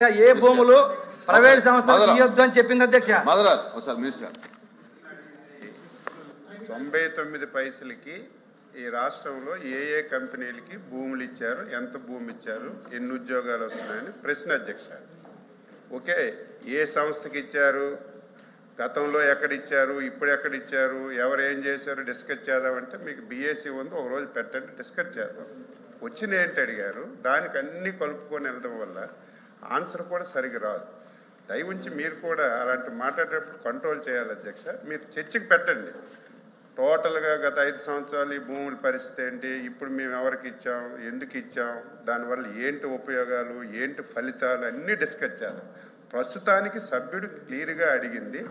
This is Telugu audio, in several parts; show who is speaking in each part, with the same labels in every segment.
Speaker 1: ఏ భూములు ప్రైవేట్ సంస్థలు. ఇవ్వద్దు అని చెప్పింది అధ్యక్ష.
Speaker 2: తొంభై తొమ్మిది పైసలకి ఈ రాష్ట్రంలో ఏ ఏ కంపెనీలకి భూములు ఇచ్చారు ఎంత భూమి ఇచ్చారు ఎన్ని ఉద్యోగాలు వస్తున్నాయని ప్రశ్న అధ్యక్ష. ఓకే ఏ సంస్థకి ఇచ్చారు గతంలో ఎక్కడ ఇచ్చారు ఇప్పుడు ఎక్కడ ఇచ్చారు ఎవరు ఏం చేశారు డిస్కస్ చేద్దామంటే మీకు బీఎస్సీ ఉంది ఒక రోజు పెట్టండి డిస్కస్ చేద్దాం. వచ్చిన ఏంటి అడిగారు దానికి అన్ని కలుపుకొని వెళ్ళడం వల్ల ఆన్సర్ కూడా సరిగా రాదు. దయవుంచి మీరు కూడా అలాంటి మాట్లాడేటప్పుడు కంట్రోల్ చేయాలి అధ్యక్ష. మీరు చర్చకి పెట్టండి. టోటల్గా గత ఐదు సంవత్సరాలు ఈ భూముల పరిస్థితి ఏంటి? ఇప్పుడు మేము ఎవరికి ఇచ్చాం? ఎందుకు ఇచ్చాం? దానివల్ల ఏంటి ఉపయోగాలు? ఏంటి ఫలితాలు? అన్నీ డిస్కస్ చేద్దాం. ప్రస్తుతానికి సభ్యుడు క్లియర్గా అడిగింది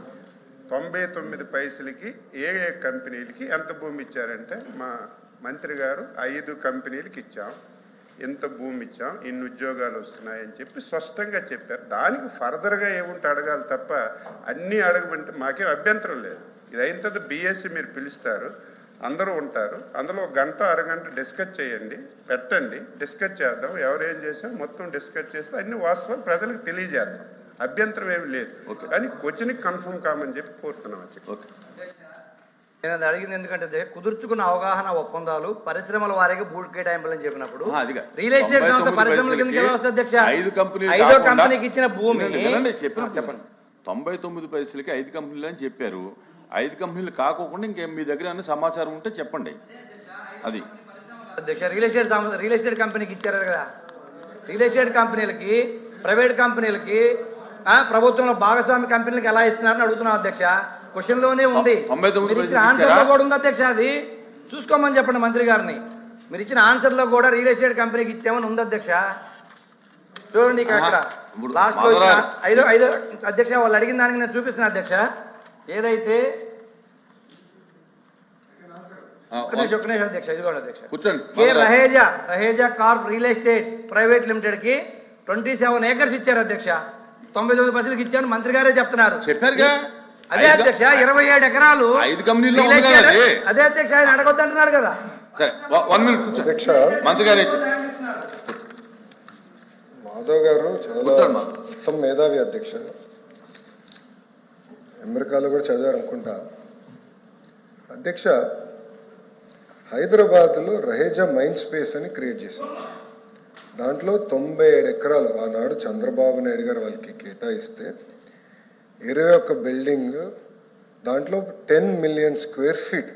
Speaker 2: తొంభై తొమ్మిది పైసలకి ఏ ఏ కంపెనీలకి ఎంత భూమి ఇచ్చారంటే మా మంత్రి గారు ఐదు కంపెనీలకి ఇచ్చాం. ఇంత భూమి ఇచ్చాం ఇన్ని ఉద్యోగాలు వస్తున్నాయని చెప్పి స్పష్టంగా చెప్పారు. దానికి ఫర్దర్గా ఏముంటే అడగాలి తప్ప అన్నీ అడగమంటే మాకేం అభ్యంతరం లేదు. ఇది అయిన తర్వాత బీఎస్సీ మీరు పిలుస్తారు అందరూ ఉంటారు. అందులో ఒక గంట అరగంట డిస్కస్ చేయండి పెట్టండి డిస్కస్ చేద్దాం. ఎవరు ఏం చేసాం మొత్తం డిస్కస్ చేస్తే అన్ని వాస్తవాలు ప్రజలకు తెలియజేద్దాం. అభ్యంతరం ఏమి లేదు. కానీ క్వశ్చన్కి కన్ఫర్మ్ కామని చెప్పి కోరుతున్నాం అధ్యక్ష.
Speaker 3: ఓకే.
Speaker 1: నేను అది అడిగింది ఎందుకంటే కుదుర్చుకున్న అవగాహన ఒప్పందాలు పరిశ్రమల వారికి భూమి కేటాయింపులు అని చెప్పినప్పుడు. రియల్ ఎస్టేట్ సంస్థ
Speaker 3: 99
Speaker 1: పరిశ్రమల కింద అధ్యక్ష?
Speaker 3: ఐదు కాకుండా-
Speaker 1: కంపెనీకి ఇచ్చిన భూమి. చెప్పండి.
Speaker 3: తొంభై తొమ్మిది పైసలకి ఐదు కంపెనీలు అని చెప్పారు. ఐదు కంపెనీలు కాకోకుండా ఇంకేం మీ దగ్గర ఏమైనా సమాచారం ఉంటే చెప్పండి. అది.
Speaker 1: అధ్యక్ష రియల్ ఎస్టేట్ రియల్ ఎస్టేట్ కంపెనీకి ఇచ్చారు కదా. రియల్ ఎస్టేట్ కంపెనీలకి ప్రైవేట్ కంపెనీలకి ప్రభుత్వంలో భాగస్వామి కంపెనీలకు ఎలా ఇస్తున్నారని అడుగుతున్నాం అధ్యక్ష. క్వశ్చన్లోనే ఉంది. మీరు ఇచ్చిన
Speaker 3: ఆన్సర్లో?
Speaker 1: కూడా ఉంది అధ్యక్ష అది. చూసుకోమని చెప్పండి మంత్రి గారిని. మీరు ఇచ్చిన ఆన్సర్లో కూడా రియల్ ఎస్టేట్ కంపెనీకి ఇచ్చామని ఉంది అధ్యక్ష. చూడండి అక్కడ.
Speaker 3: లాస్ట్లో.
Speaker 1: ఐదో ఐదో అధ్యక్ష వాళ్ళు అడిగిన దానికి నేను చూపిస్తున్నా అధ్యక్ష. ఏదైతే
Speaker 3: ఆ,
Speaker 1: ఒక్క నిమిషం ఒక్క నిమిషం అధ్యక్ష ఇదిగోండి అధ్యక్ష.
Speaker 3: కూర్చోండి.
Speaker 1: K
Speaker 3: Madaraj.
Speaker 1: Raheja Raheja corp real estate private లిమిటెడ్కి ట్వంటీ సెవెన్ ఏకర్స్ ఇచ్చారు అధ్యక్ష. తొంభై తొమ్మిది పర్సెంట్ ఇచ్చాను మంత్రి గారే చెప్తున్నారు.
Speaker 3: చెప్పారుగా.
Speaker 1: అదే అధ్యక్ష ఇరవై ఏడు ఎకరాలు
Speaker 3: ఐదు ఉంది కదా
Speaker 1: ఎస్టేట్-
Speaker 3: అది.
Speaker 1: అదే అధ్యక్ష ఆయన అడగొద్దు అంటున్నారు కదా
Speaker 3: సరే వన్ మినిట్
Speaker 4: అధ్యక్ష
Speaker 3: మంత్రి గారే.
Speaker 4: మాధవ్ గారు చాలా. ఉత్తమ మేధావి అధ్యక్ష అమెరికాలో కూడా చదివారు అనుకుంటా అధ్యక్ష హైదరాబాద్లో రహేజా మైండ్ స్పేస్ అని క్రియేట్ చేశారు దాంట్లో తొంభై ఏడు ఎకరాలు ఆనాడు చంద్రబాబు నాయుడు గారు వాళ్ళకి కేటాయిస్తే ఇరవై ఒక్క బిల్డింగ్ దాంట్లో టెన్ మిలియన్ స్క్వేర్ ఫీట్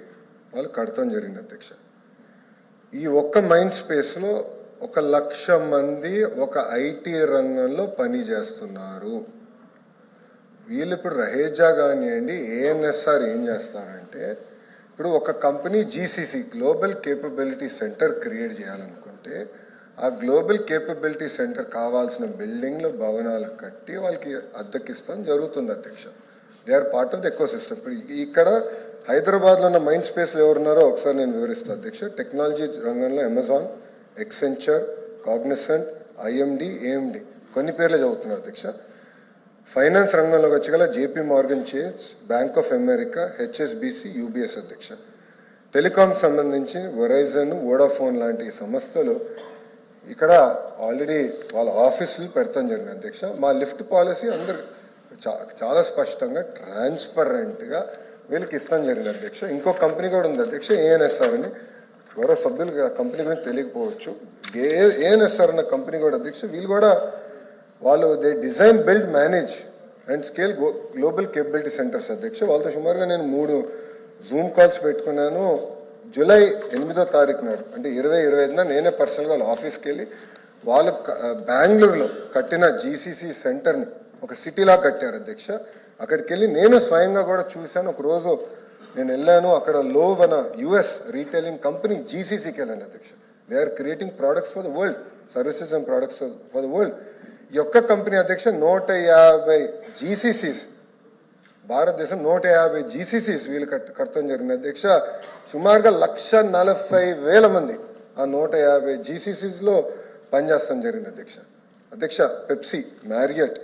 Speaker 4: వాళ్ళు కడతాం జరిగింది అధ్యక్ష. ఈ ఒక్క మైండ్ స్పేస్లో ఒక లక్ష మంది ఒక ఐటీ రంగంలో పని చేస్తున్నారు. వీళ్ళు ఇప్పుడు రహేజా కానివ్వండి ఏఎన్ఎస్ఆర్ ఏం చేస్తారంటే ఇప్పుడు ఒక company GCC global capability centre create చేయాలనుకుంటే ఆ గ్లోబల్ కేపబిలిటీ సెంటర్ కావాల్సిన బిల్డింగ్లు భవనాలు కట్టి వాళ్ళకి అద్దెకిస్తాం జరుగుతుంది అధ్యక్ష. They are part of the ecosystem ఇప్పుడు ఇక్కడ హైదరాబాద్లో ఉన్న మైండ్ స్పేస్లో ఎవరున్నారో ఒకసారి నేను వివరిస్తాను అధ్యక్ష. టెక్నాలజీ రంగంలో Amazon Accenture Cognizant IMD AMD కొన్ని పేర్లు చదువుతున్నారు అధ్యక్ష. ఫైనాన్స్ రంగంలోకి వచ్చగల JP Morgan Chase Bank of America HSBC UBS అధ్యక్ష. టెలికాం సంబంధించి వెరైజన్ వోడాఫోన్ లాంటి సంస్థలు ఇక్కడ ఆల్రెడీ వాళ్ళ ఆఫీసులు పెడతాం జరిగింది అధ్యక్ష. మా లిఫ్ట్ పాలసీ అందరు చా- చాలా స్పష్టంగా ట్రాన్స్పరెంట్గా వీళ్ళకి ఇస్తాం జరిగింది అధ్యక్ష. ఇంకో కంపెనీ కూడా ఉంది అధ్యక్ష ఏఎన్ఎస్ఆర్ అని. గౌరవ సభ్యులు కంపెనీ గురించి తెలియకపోవచ్చు. ఏఎన్ఎస్ఆర్ అన్న కంపెనీ కూడా అధ్యక్ష వీళ్ళు కూడా వాళ్ళు they design build manage and scale global capability centres అధ్యక్ష. వాళ్ళతో సుమారుగా నేను మూడు జూమ్ కాల్స్ పెట్టుకున్నాను. జూలై ఎనిమిదో తారీఖు నాడు అంటే ఇరవై ఇరవై ఐదున నేనే పర్సనల్గా వాళ్ళ ఆఫీస్కి వెళ్ళి వాళ్ళు బెంగళూరులో కట్టిన జీసీసీ సెంటర్ని ఒక సిటీలా కట్టారు అధ్యక్ష. అక్కడికి వెళ్ళి నేను స్వయంగా కూడా చూశాను. ఒక రోజు నేను వెళ్ళాను. అక్కడ లోవ్ వన యుఎస్ రీటైలింగ్ కంపెనీ జీసీసీకి వెళ్ళాను అధ్యక్ష. They are creating products for the world services and products for the world ఈ యొక్క కంపెనీ అధ్యక్ష నూట యాభై జీసీసీస్ భారతదేశం నూట యాభై జీసీసీస్ వీళ్ళు కట్ కడతాం జరిగింది. అధ్యక్ష సుమారుగా లక్ష నలభై వేల మంది ఆ నూట యాభై జీసీసీస్లో పనిచేస్తాం జరిగింది అధ్యక్ష. అధ్యక్ష పెప్సీ మ్యారియట్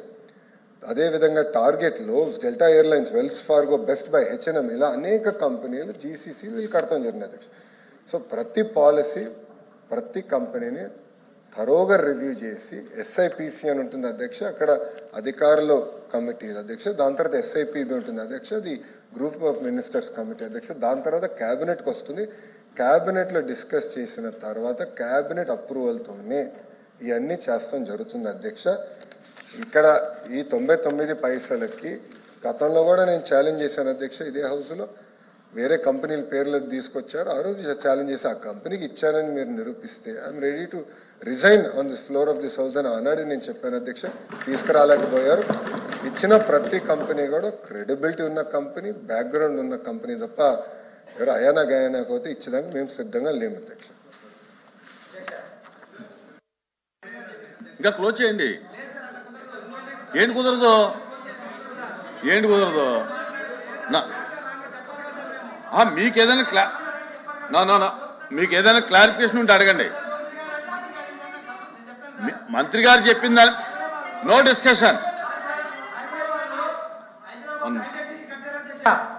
Speaker 4: అదేవిధంగా Target Lowe's Delta Airlines Wells Fargo Best Buy H N M ఇలా అనేక కంపెనీలు జీసీసీ వీళ్ళు కడతాం జరిగింది అధ్యక్ష. సో ప్రతి పాలసీ ప్రతి కంపెనీని థరోగా రివ్యూ చేసి ఎస్ఐపిసి అని ఉంటుంది అధ్యక్ష అక్కడ అధికారుల కమిటీ అధ్యక్ష దాని తర్వాత ఎస్ఐపిబి ఉంటుంది అధ్యక్ష అది గ్రూప్ ఆఫ్ మినిస్టర్స్ కమిటీ అధ్యక్ష దాని తర్వాత క్యాబినెట్కి వస్తుంది. క్యాబినెట్లో డిస్కస్ చేసిన తర్వాత క్యాబినెట్ అప్రూవల్తోనే ఇవన్నీ చేస్తాం జరుగుతుంది అధ్యక్ష. ఇక్కడ ఈ తొంభై తొమ్మిది పైసలకి గతంలో కూడా నేను ఛాలెంజ్ చేశాను అధ్యక్ష ఇదే హౌస్లో. వేరే కంపెనీల పేర్లు తీసుకొచ్చారు. ఆ రోజు ఛాలెంజ్ చేసి ఆ కంపెనీకి ఇచ్చారని మీరు నిరూపిస్తే I'm ready to resign on this floor of this house అని ఆనాడు నేను చెప్పాను అధ్యక్ష తీసుకురాలేకపోయారు. ఇచ్చిన ప్రతి కంపెనీ కూడా క్రెడిబిలిటీ ఉన్న కంపెనీ బ్యాక్గ్రౌండ్ ఉన్న కంపెనీ తప్ప ఎవరు అయానా గయానా పోతే ఇచ్చేదానికి మేము సిద్ధంగా లేము అధ్యక్ష.
Speaker 3: ఇంకా క్లోజ్ చేయండి. ఏంటి కుదరదు? ఏంటి కుదరదు? నా మీకు ఏదైనా క్లా నా మీకు ఏదైనా క్లారిఫికేషన్ ఉంటే అడగండి. మంత్రి గారు చెప్పిందా? No discussion.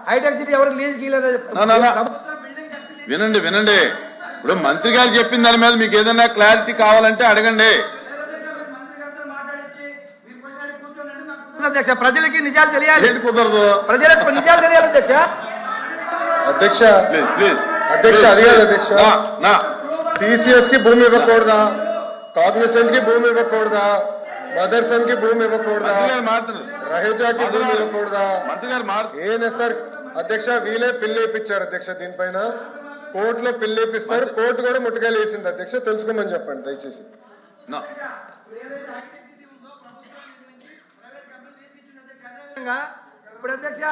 Speaker 1: హైటెక్ సిటీ ఎవరు లీజ్.
Speaker 3: వినండి వినండి. ఇప్పుడు మంత్రి గారు చెప్పిన దాని మీద మీకు ఏదైనా క్లారిటీ కావాలంటే అడగండి.
Speaker 1: అధ్యక్ష ప్రజలకి నిజాలు తెలియాలి.
Speaker 3: ఏంటి కుదరదు?
Speaker 1: ప్రజలకు నిజాలు తెలియాలి అధ్యక్ష.
Speaker 4: అధ్యక్ష
Speaker 3: ప్లీజ్ ప్లీజ్.
Speaker 4: అధ్యక్ష, కాదు అధ్యక్ష. టీసీఎస్కి భూమి ఇవ్వకూడదా? కాగ్నిసెంట్కి భూమి ఇవ్వకూడదా? మదర్సన్కి భూమి ఇవ్వకూడదా? రహేజాకి భూమి ఇవ్వకూడదా? ఏఎన్ఎస్ఆర్ అధ్యక్ష వీలే పిల్లేపిచ్చారు అధ్యక్ష దీనిపైన. కోర్టులో పిల్లేపిస్తారు కోర్టు కూడా ముట్టుకాయలు వేసింది అధ్యక్ష. తెలుసుకోమని చెప్పండి దయచేసి.
Speaker 1: ఇప్పుడు అధ్యక్ష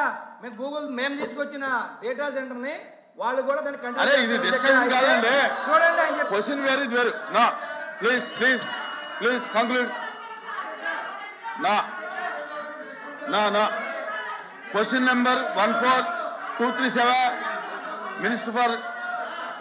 Speaker 1: మేము గూగుల్ మేము తీసుకొచ్చిన డేటా సెంటర్ని వాళ్ళు కూడా దాన్ని
Speaker 3: కాదండి.
Speaker 1: చూడండి
Speaker 3: క్వశ్చన్ వేరు ఇది వేరు. నా ప్లీజ్ ప్లీజ్ ప్లీజ్ కంక్లూడ్. నా నా నా. Question number one four two three seven minister for